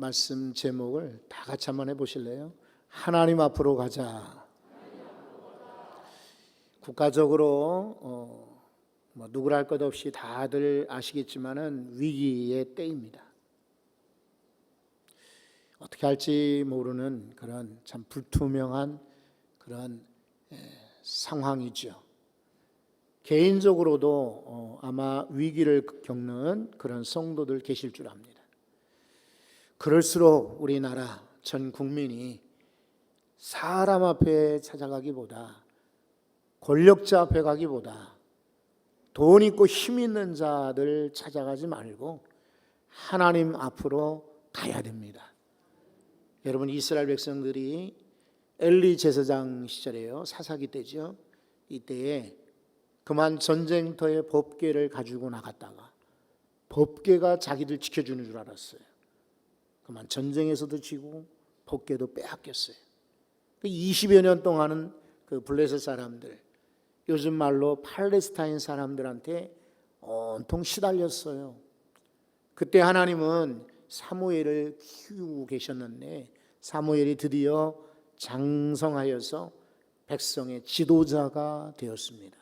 말씀 제목을 다 같이 한번 해보실래요? 하나님 앞으로 가자. 국가적으로 어, 뭐 누구랄 할것 없이 다들 아시겠지만은 위기의 때입니다. 어떻게 할지 모르는 그런 참 불투명한 그런 에, 상황이죠. 개인적으로도 어, 아마 위기를 겪는 그런 성도들 계실 줄 압니다. 그럴수록 우리나라 전 국민이 사람 앞에 찾아가기보다 권력자 앞에 가기보다 돈 있고 힘 있는 자들 찾아가지 말고 하나님 앞으로 가야 됩니다. 여러분 이스라엘 백성들이 엘리 제사장 시절에요. 사사기 때죠. 이때에 그만 전쟁터에 법궤를 가지고 나갔다가 법궤가 자기들 지켜주는 줄 알았어요. 그만 전쟁에서도 지고 법궤도 빼앗겼어요. 20여 그년 동안은 그 블레셋 사람들, 요즘 말로 팔레스타인 사람들한테 온통 시달렸어요. 그때 하나님은 사무엘을 키우고 계셨는데 사무엘이 드디어 장성하여서 백성의 지도자가 되었습니다.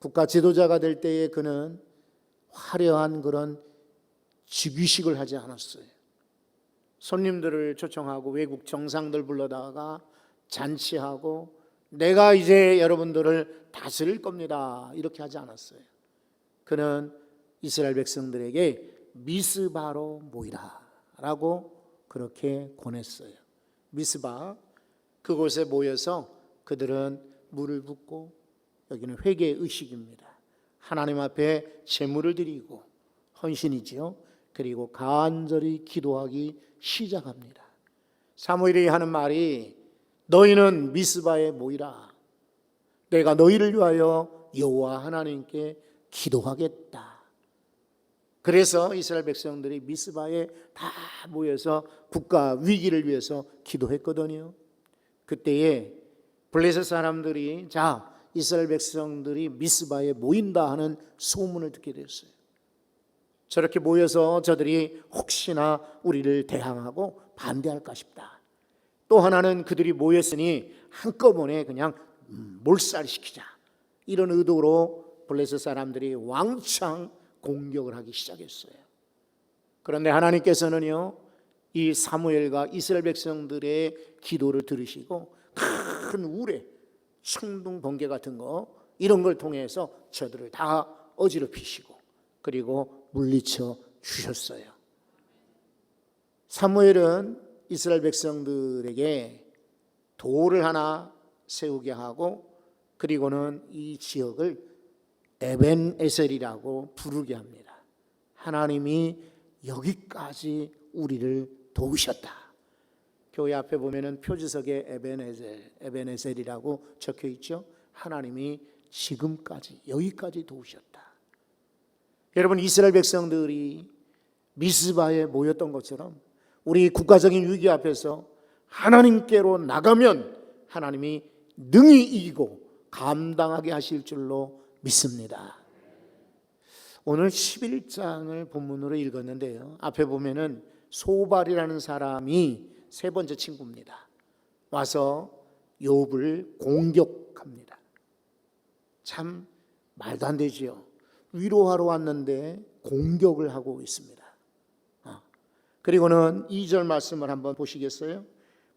국가 지도자가 될 때에 그는 화려한 그런 즉위식을 하지 않았어요. 손님들을 초청하고 외국 정상들 불러다가 잔치하고 내가 이제 여러분들을 다스릴 겁니다. 이렇게 하지 않았어요. 그는 이스라엘 백성들에게 미스바로 모이라라고 그렇게 권했어요. 미스바 그곳에 모여서 그들은 물을 붓고 여기는 회개 의식입니다. 하나님 앞에 제물을 드리고 헌신이지요. 그리고 간절히 기도하기 시작합니다. 사무엘이 하는 말이 너희는 미스바에 모이라. 내가 너희를 위하여 여호와 하나님께 기도하겠다. 그래서 이스라엘 백성들이 미스바에 다 모여서 국가 위기를 위해서 기도했거든요. 그때에 블레셋 사람들이 자 이스라엘 백성들이 미스바에 모인다 하는 소문을 듣게 됐어요. 저렇게 모여서 저들이 혹시나 우리를 대항하고 반대할까 싶다. 또 하나는 그들이 모였으니 한꺼번에 그냥 몰살시키자. 이런 의도로 블레셋 사람들이 왕창 공격을 하기 시작했어요. 그런데 하나님께서는요, 이 사무엘과 이스라엘 백성들의 기도를 들으시고 큰 우레, 충동 번개 같은 거 이런 걸 통해서 저들을 다 어지럽히시고 그리고 물리쳐 주셨어요. 사무엘은 이스라엘 백성들에게 돌을 하나 세우게 하고 그리고는 이 지역을 에벤 에셀이라고 부르게 합니다. 하나님이 여기까지 우리를 도우셨다. 교회 앞에 보면은 표지석에 에벤 에셀, 에벤 에셀이라고 적혀 있죠. 하나님이 지금까지 여기까지 도우셨다. 여러분 이스라엘 백성들이 미스바에 모였던 것처럼 우리 국가적인 위기 앞에서 하나님께로 나가면 하나님이 능히 이기고 감당하게 하실 줄로 믿습니다. 오늘 11장을 본문으로 읽었는데요. 앞에 보면은 소발이라는 사람이 세 번째 친구입니다. 와서 욥을 공격합니다. 참 말도 안 되지요. 위로하러 왔는데 공격을 하고 있습니다. 아, 그리고는 2절 말씀을 한번 보시겠어요?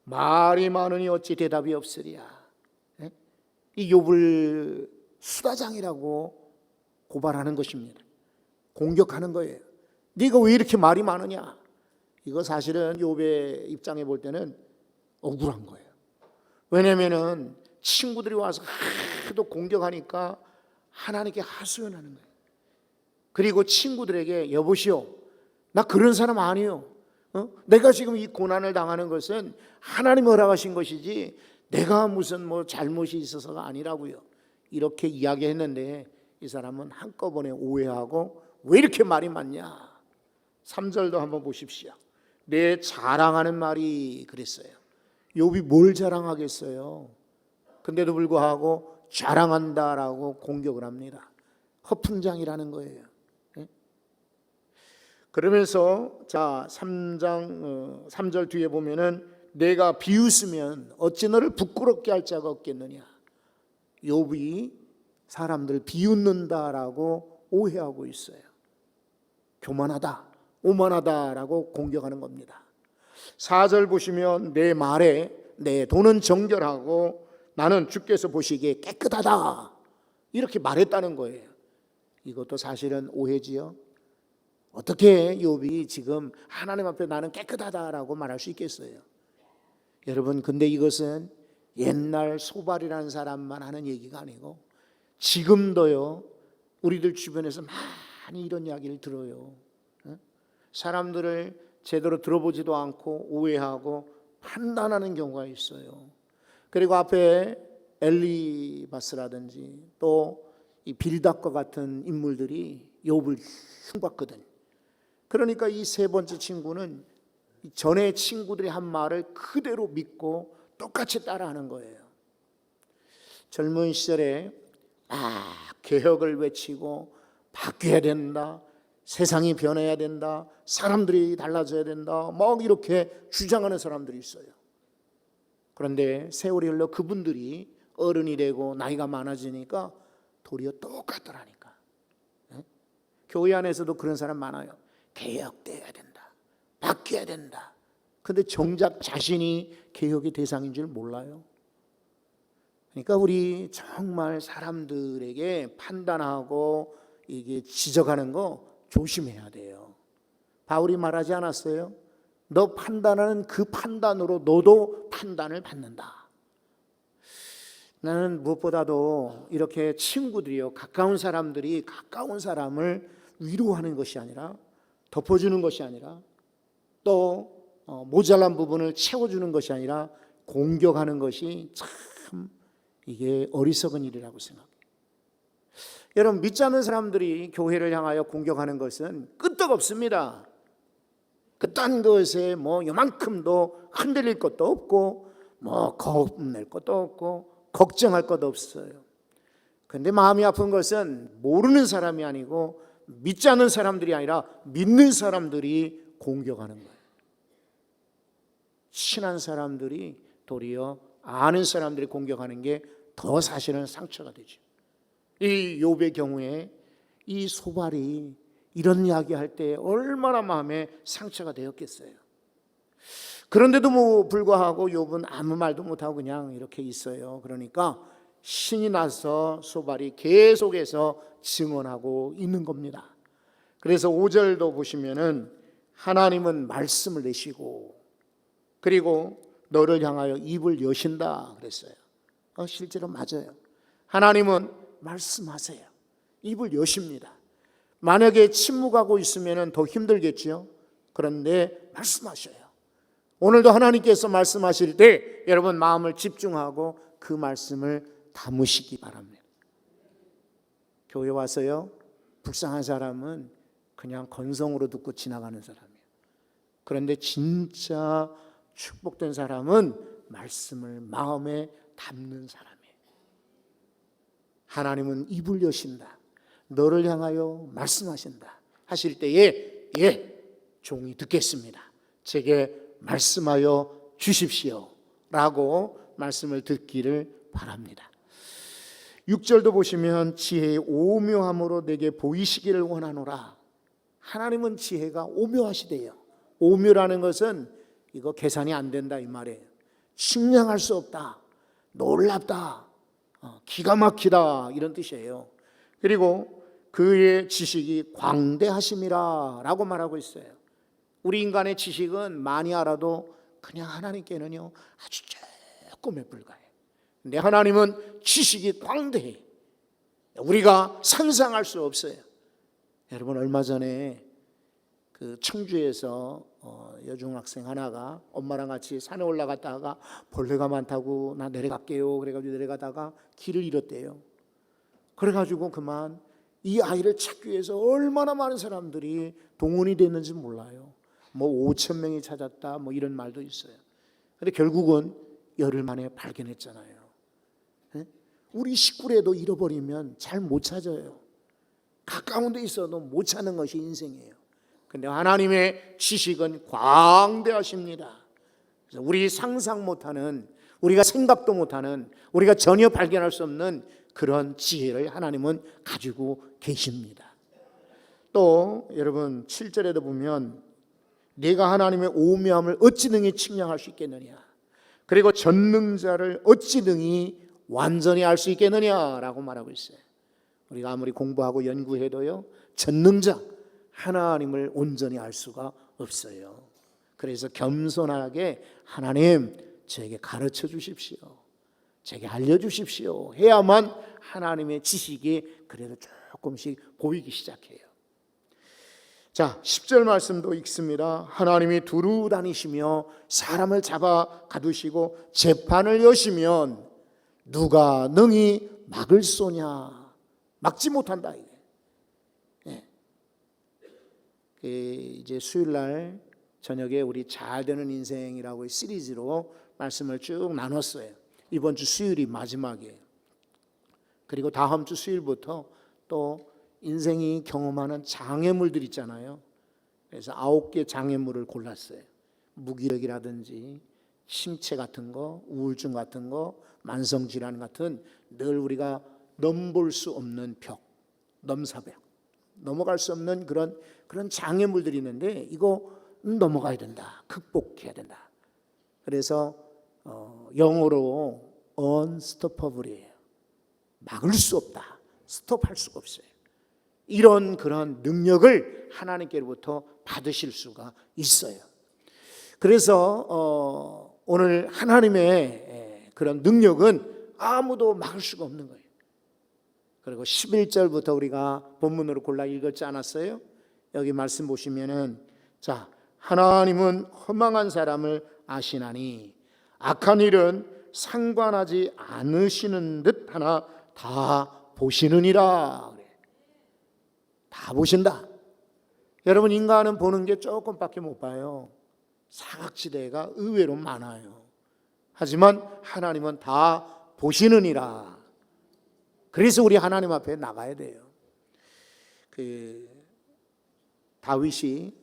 말이 많으니 어찌 대답이 없으리야. 예? 이 욥을 수다장이라고 고발하는 것입니다. 공격하는 거예요. 네가 왜 이렇게 말이 많으냐? 이거 사실은 욥의 입장에 볼 때는 억울한 거예요. 왜냐면은 친구들이 와서 하도 공격하니까 하나님께 하소연하는 거예요. 그리고 친구들에게 여보시오, 나 그런 사람 아니요. 어? 내가 지금 이 고난을 당하는 것은 하나님 허락하신 것이지 내가 무슨 뭐 잘못이 있어서가 아니라고요. 이렇게 이야기했는데 이 사람은 한꺼번에 오해하고 왜 이렇게 말이 많냐? 3절도 한번 보십시오. 내 자랑하는 말이 그랬어요. 욥이 뭘 자랑하겠어요? 근데도 불구하고 자랑한다라고 공격을 합니다. 허풍장이라는 거예요. 그러면서 자 3장 어, 3절 뒤에 보면은 내가 비웃으면 어찌 너를 부끄럽게 할 자가 없겠느냐. 욥이 사람들 비웃는다라고 오해하고 있어요. 교만하다, 오만하다라고 공격하는 겁니다. 4절 보시면 내 말에 내 돈은 정결하고 나는 주께서 보시기에 깨끗하다. 이렇게 말했다는 거예요. 이것도 사실은 오해지요. 어떻게 욥이 지금 하나님 앞에 나는 깨끗하다라고 말할 수 있겠어요? 여러분, 근데 이것은 옛날 소발이라는 사람만 하는 얘기가 아니고 지금도요. 우리들 주변에서 많이 이런 이야기를 들어요. 어? 사람들을 제대로 들어보지도 않고 오해하고 판단하는 경우가 있어요. 그리고 앞에 엘리바스라든지 또 이 빌닷과 같은 인물들이 욥을 흉봤거든. 그러니까 이 세 번째 친구는 이 전에 친구들이 한 말을 그대로 믿고 똑같이 따라하는 거예요. 젊은 시절에 막 개혁을 외치고 바뀌어야 된다. 세상이 변해야 된다. 사람들이 달라져야 된다. 막 이렇게 주장하는 사람들이 있어요. 그런데 세월이 흘러 그분들이 어른이 되고 나이가 많아지니까 도리어 똑같더라니까. 예? 교회 안에서도 그런 사람 많아요. 개혁돼야 된다. 바뀌어야 된다. 근데 정작 자신이 개혁의 대상인 줄 몰라요. 그러니까 우리 정말 사람들에게 판단하고 이게 지적하는 거 조심해야 돼요. 바울이 말하지 않았어요? 너 판단하는 그 판단으로 너도 판단을 받는다. 나는 무엇보다도 이렇게 친구들이요, 가까운 사람들이 가까운 사람을 위로하는 것이 아니라 덮어주는 것이 아니라 또 어, 모자란 부분을 채워주는 것이 아니라 공격하는 것이 참 이게 어리석은 일이라고 생각해요. 여러분 믿지 않는 사람들이 교회를 향하여 공격하는 것은 끄떡없습니다. 그딴 것에 뭐 요만큼도 흔들릴 것도 없고 뭐 겁낼 것도 없고 걱정할 것 없어요. 근데 마음이 아픈 것은 모르는 사람이 아니고 믿지 않는 사람들이 아니라 믿는 사람들이 공격하는 거예요. 친한 사람들이 도리어 아는 사람들이 공격하는 게 더 사실은 상처가 되죠. 이 욥의 경우에 이 소발이 이런 이야기 할 때 얼마나 마음에 상처가 되었겠어요. 그런데도 뭐 불구하고 욥은 아무 말도 못 하고 그냥 이렇게 있어요. 그러니까 신이 나서 소발이 계속해서 증언하고 있는 겁니다. 그래서 5절도 보시면은 하나님은 말씀을 내시고 그리고 너를 향하여 입을 여신다 그랬어요. 어, 실제로 맞아요. 하나님은 말씀하세요. 입을 여십니다. 만약에 침묵하고 있으면 더 힘들겠지요. 그런데 말씀하셔요. 오늘도 하나님께서 말씀하실 때 여러분 마음을 집중하고 그 말씀을 담으시기 바랍니다. 교회 와서요, 불쌍한 사람은 그냥 건성으로 듣고 지나가는 사람이에요. 그런데 진짜 축복된 사람은 말씀을 마음에 담는 사람이에요. 하나님은 입을 여신다. 너를 향하여 말씀하신다. 하실 때에 예, 종이 듣겠습니다. 제게 말씀하여 주십시오. 라고 말씀을 듣기를 바랍니다. 6절도 보시면 지혜의 오묘함으로 내게 보이시기를 원하노라. 하나님은 지혜가 오묘하시대요. 오묘라는 것은 이거 계산이 안 된다 이 말이에요. 측량할 수 없다. 놀랍다. 어, 기가 막히다 이런 뜻이에요. 그리고 그의 지식이 광대하심이라라고 말하고 있어요. 우리 인간의 지식은 많이 알아도 그냥 하나님께는요 아주 조금에 불과해. 근데 하나님은 지식이 광대해. 우리가 상상할 수 없어요. 여러분 얼마 전에 그 청주에서 어, 여중학생 하나가 엄마랑 같이 산에 올라갔다가 벌레가 많다고 나 내려갈게요. 그래가지고 내려가다가 길을 잃었대요. 그래가지고 그만 이 아이를 찾기 위해서 얼마나 많은 사람들이 동원이 됐는지 몰라요. 뭐 5천 명이 찾았다 뭐 이런 말도 있어요. 근데 결국은 열흘 만에 발견했잖아요. 예? 우리 식구라도 잃어버리면 잘 못 찾아요. 가까운 데 있어도 못 찾는 것이 인생이에요. 근데 하나님의 지식은 광대하십니다. 그래서 우리 상상 못하는 우리가 생각도 못하는 우리가 전혀 발견할 수 없는 그런 지혜를 하나님은 가지고 계십니다. 또 여러분 7절에도 보면 내가 하나님의 오묘함을 어찌 능히 측량할 수 있겠느냐 그리고 전능자를 어찌 능히 완전히 알 수 있겠느냐라고 말하고 있어요. 우리가 아무리 공부하고 연구해도요 전능자 하나님을 온전히 알 수가 없어요. 그래서 겸손하게 하나님 저에게 가르쳐 주십시오. 제게 알려 주십시오. 해야만 하나님의 지식이 그래도 조금씩 보이기 시작해요. 자, 10절 말씀도 읽습니다. 하나님이 두루 다니시며 사람을 잡아 가두시고 재판을 여시면 누가 능히 막을 소냐? 막지 못한다 이게. 예. 그 이제 수요일 날 저녁에 우리 잘 되는 인생이라고 시리즈로 말씀을 쭉 나눴어요. 이번 주 수요일이 마지막이에요. 그리고 다음 주 수요일부터 또 인생이 경험하는 장애물들 있잖아요. 그래서 아홉 개 장애물을 골랐어요. 무기력이라든지 심체 같은 거, 우울증 같은 거, 만성 질환 같은 늘 우리가 넘볼 수 없는 벽, 넘사벽, 넘어갈 수 없는 그런 그런 장애물들이 있는데 이거 넘어가야 된다, 극복해야 된다. 그래서 어, 영어로 unstoppable이에요. 막을 수 없다, 스톱할 수가 없어요. 이런 그런 능력을 하나님께로부터 받으실 수가 있어요. 그래서 어, 오늘 하나님의 그런 능력은 아무도 막을 수가 없는 거예요. 그리고 11절부터 우리가 본문으로 골라 읽었지 않았어요? 여기 말씀 보시면은 자, 하나님은 허망한 사람을 아시나니 악한 일은 상관하지 않으시는 듯 하나 다 보시느니라. 다 보신다. 여러분 인간은 보는 게 조금밖에 못 봐요. 사각지대가 의외로 많아요. 하지만 하나님은 다 보시느니라. 그래서 우리 하나님 앞에 나가야 돼요. 그 다윗이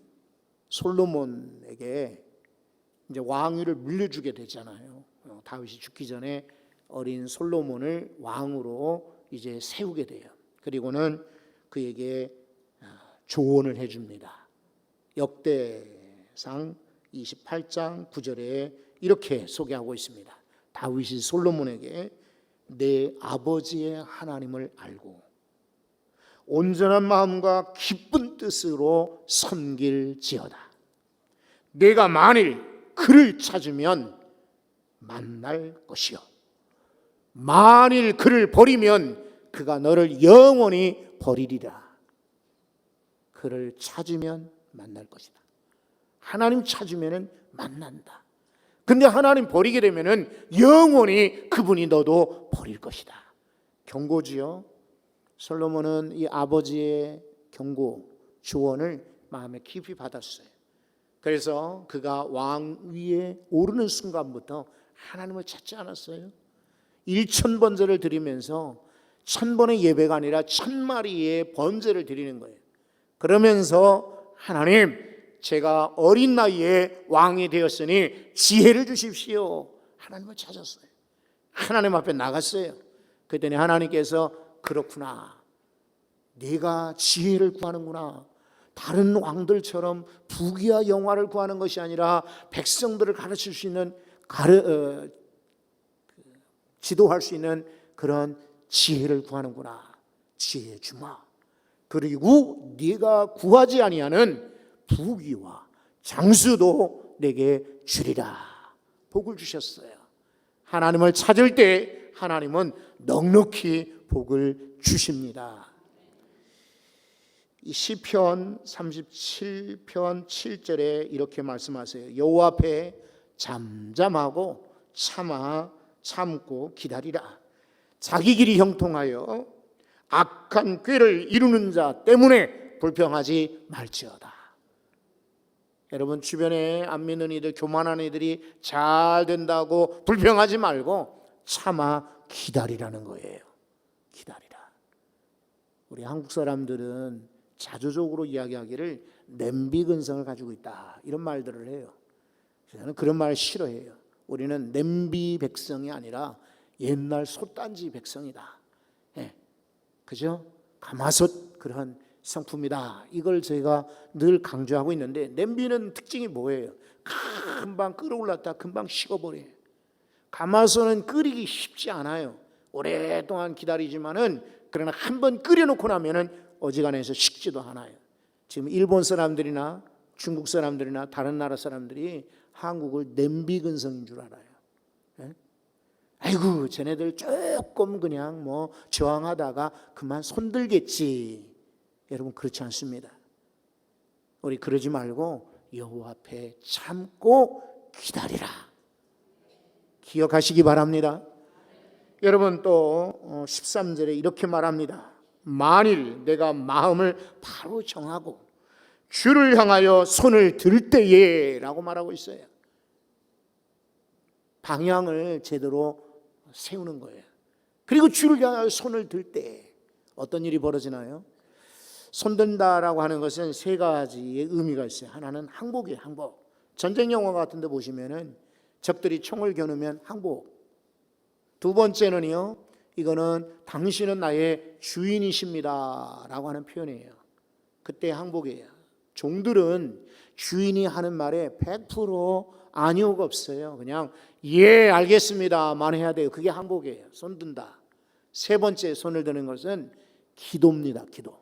솔로몬에게 이제 왕위를 물려주게 되잖아요. 어, 다윗이 죽기 전에 어린 솔로몬을 왕으로 이제 세우게 돼요. 그리고는 그에게 조언을 해줍니다. 역대상 28장 9절에 이렇게 소개하고 있습니다. 다윗이 솔로몬에게 내 아버지의 하나님을 알고 온전한 마음과 기쁜 뜻으로 섬길지어다. 내가 만일 그를 찾으면 만날 것이요. 만일 그를 버리면 그가 너를 영원히 버리리라. 그를 찾으면 만날 것이다. 하나님 찾으면은 만난다. 근데 하나님 버리게 되면은 영원히 그분이 너도 버릴 것이다. 경고지요. 솔로몬은 이 아버지의 경고 조언을 마음에 깊이 받았어요. 그래서 그가 왕 위에 오르는 순간부터 하나님을 찾지 않았어요. 일천 번제를 드리면서 천 번의 예배가 아니라 천 마리의 번제를 드리는 거예요. 그러면서 하나님 제가 어린 나이에 왕이 되었으니 지혜를 주십시오. 하나님을 찾았어요. 하나님 앞에 나갔어요. 그랬더니 하나님께서 그렇구나. 네가 지혜를 구하는구나. 다른 왕들처럼 부귀와 영화를 구하는 것이 아니라 백성들을 가르칠 수 있는 가르 어, 그, 지도할 수 있는 그런 지혜를 구하는구나. 지혜 주마. 그리고 네가 구하지 아니하는 부귀와 장수도 내게 주리라. 복을 주셨어요. 하나님을 찾을 때 하나님은 넉넉히 복을 주십니다. 이 시편 37편 7절에 이렇게 말씀하세요. 여호와 앞에 잠잠하고 참아 참고 기다리라. 자기 길이 형통하여 악한 꾀를 이루는 자 때문에 불평하지 말지어다. 여러분 주변에 안 믿는 이들 교만한 이들이 잘 된다고 불평하지 말고 참아 기다리라는 거예요. 기다리라. 우리 한국 사람들은 자조적으로 이야기하기를 냄비 근성을 가지고 있다. 이런 말들을 해요. 저는 그런 말 싫어해요. 우리는 냄비 백성이 아니라 옛날 솥단지 백성이다. 예. 그죠? 가마솥 그런 성품이다. 이걸 저희가 늘 강조하고 있는데 냄비는 특징이 뭐예요? 금방 끓어올랐다 금방 식어버려요. 가마솥은 끓이기 쉽지 않아요. 오랫동안 기다리지만은 그러나 한 번 끓여놓고 나면은 어지간해서 식지도 않아요. 지금 일본 사람들이나 중국 사람들이나 다른 나라 사람들이 한국을 냄비 근성인 줄 알아요. 예? 아이고 쟤네들 조금 그냥 뭐 저항하다가 그만 손들겠지. 여러분 그렇지 않습니다. 우리 그러지 말고 여호와 앞에 참고 기다리라. 기억하시기 바랍니다. 여러분 또 13절에 이렇게 말합니다. 만일 내가 마음을 바로 정하고 주를 향하여 손을 들 때에라고 말하고 있어요. 방향을 제대로 세우는 거예요. 그리고 주를 향하여 손을 들 때 어떤 일이 벌어지나요? 손든다라고 하는 것은 세 가지의 의미가 있어요. 하나는 항복이에요, 항복. 전쟁 영화 같은 데 보시면은 적들이 총을 겨누면 항복. 두 번째는요. 이거는 당신은 나의 주인이십니다라고 하는 표현이에요. 그때 항복이에요. 종들은 주인이 하는 말에 100% 아니오가 없어요. 그냥 예 알겠습니다만 해야 돼요. 그게 항복이에요. 손 든다. 세 번째 손을 드는 것은 기도입니다. 기도.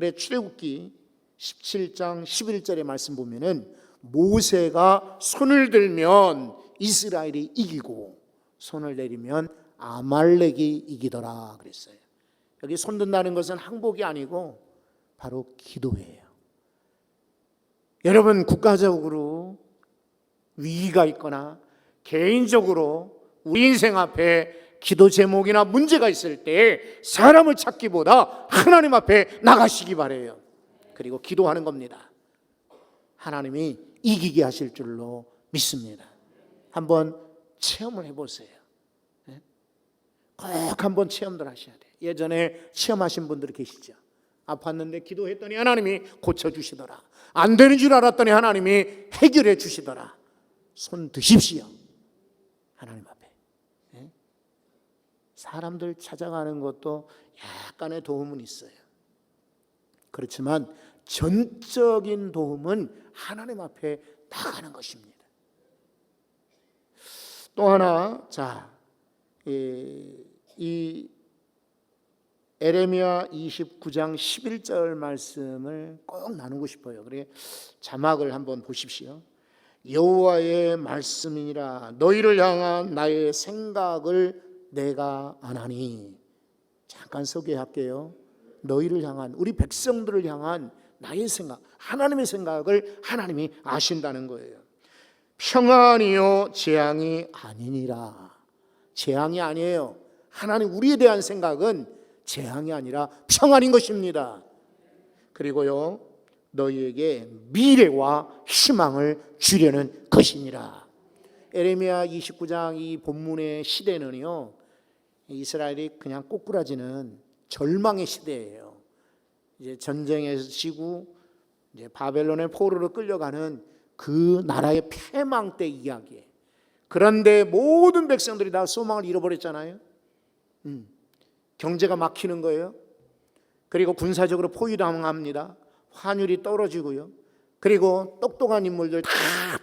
그래 출애굽기 17장 11절의 말씀 보면은 모세가 손을 들면 이스라엘이 이기고 손을 내리면 아말렉이 이기더라 그랬어요. 여기 손 든다는 것은 항복이 아니고 바로 기도예요. 여러분 국가적으로 위기가 있거나 개인적으로 우리 인생 앞에 기도 제목이나 문제가 있을 때 사람을 찾기보다 하나님 앞에 나가시기 바래요. 그리고 기도하는 겁니다. 하나님이 이기게 하실 줄로 믿습니다. 한번 체험을 해보세요. 예? 꼭 한번 체험들 하셔야 돼요. 예전에 체험하신 분들이 계시죠. 아팠는데 기도했더니 하나님이 고쳐주시더라. 안 되는 줄 알았더니 하나님이 해결해 주시더라. 손 드십시오. 하나님? 사람들 찾아가는 것도 약간의 도움은 있어요. 그렇지만 전적인 도움은 하나님 앞에 나가는 것입니다. 또 하나, 자, 이, 이 에레미야 29장 11절 말씀을 꼭 나누고 싶어요. 그래 자막을 한번 보십시오. 여호와의 말씀이니라 너희를 향한 나의 생각을 내가 안하니 잠깐 소개할게요. 너희를 향한 우리 백성들을 향한 나의 생각, 하나님의 생각을 하나님이 아신다는 거예요. 평안이요 재앙이 아니니라. 재앙이 아니에요. 하나님 우리에 대한 생각은 재앙이 아니라 평안인 것입니다. 그리고요 너희에게 미래와 희망을 주려는 것이니라. 에레미야 29장 이 본문의 시대는요 이스라엘이 그냥 꼬꾸라지는 절망의 시대예요. 이제 전쟁에서 지고 이제 바벨론의 포로로 끌려가는 그 나라의 패망 때 이야기예요. 그런데 모든 백성들이 다 소망을 잃어버렸잖아요. 음, 경제가 막히는 거예요. 그리고 군사적으로 포위당합니다. 환율이 떨어지고요. 그리고 똑똑한 인물들 다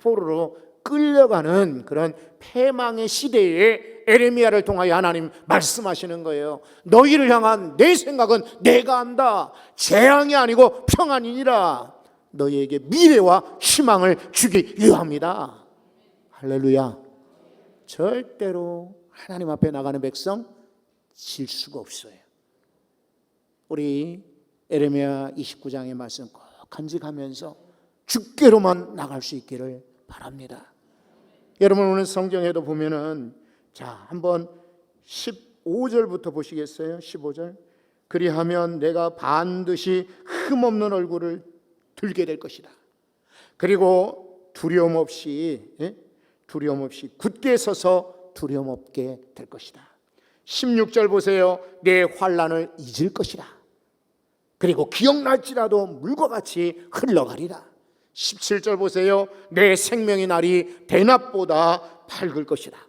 포로로 끌려가는 그런 패망의 시대에 에레미야를 통하여 하나님 말씀하시는 거예요. 너희를 향한 내 생각은 내가 안다. 재앙이 아니고 평안이니라. 너희에게 미래와 희망을 주기 위함이다. 할렐루야. 절대로 하나님 앞에 나가는 백성 질 수가 없어요. 우리 에레미야 29장의 말씀 꼭 간직하면서 죽게로만 나갈 수 있기를 바랍니다. 여러분 오늘 성경에도 보면은 자 한번 15절부터 보시겠어요? 15절 그리하면 내가 반드시 흠없는 얼굴을 들게 될 것이다. 그리고 두려움 없이 예? 두려움 없이 굳게 서서 두려움 없게 될 것이다. 16절 보세요. 내 환란을 잊을 것이다. 그리고 기억날지라도 물과 같이 흘러가리라. 17절 보세요. 내 생명의 날이 대낮보다 밝을 것이라.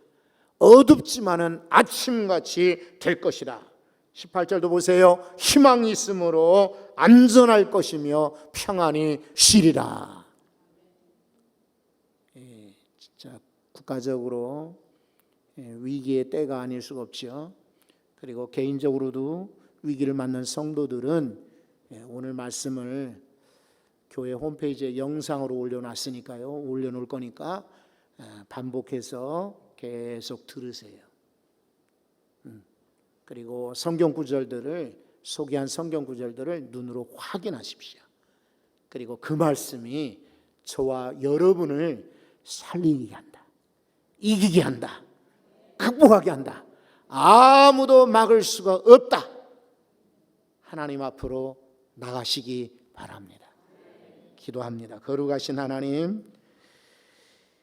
어둡지만은 아침같이 될 것이라. 18절도 보세요. 희망이 있으므로 안전할 것이며 평안이 쉬리라. 예, 진짜 국가적으로 예, 위기의 때가 아닐 수가 없죠. 그리고 개인적으로도 위기를 맞는 성도들은 예, 오늘 말씀을 교회 홈페이지에 영상으로 올려놨으니까요. 올려놓을 거니까 예, 반복해서 계속 들으세요. 음, 그리고 성경 구절들을 소개한 성경 구절들을 눈으로 확인하십시오. 그리고 그 말씀이 저와 여러분을 살리게 한다. 이기게 한다. 극복하게 한다. 아무도 막을 수가 없다. 하나님 앞으로 나가시기 바랍니다. 기도합니다. 거룩하신 하나님,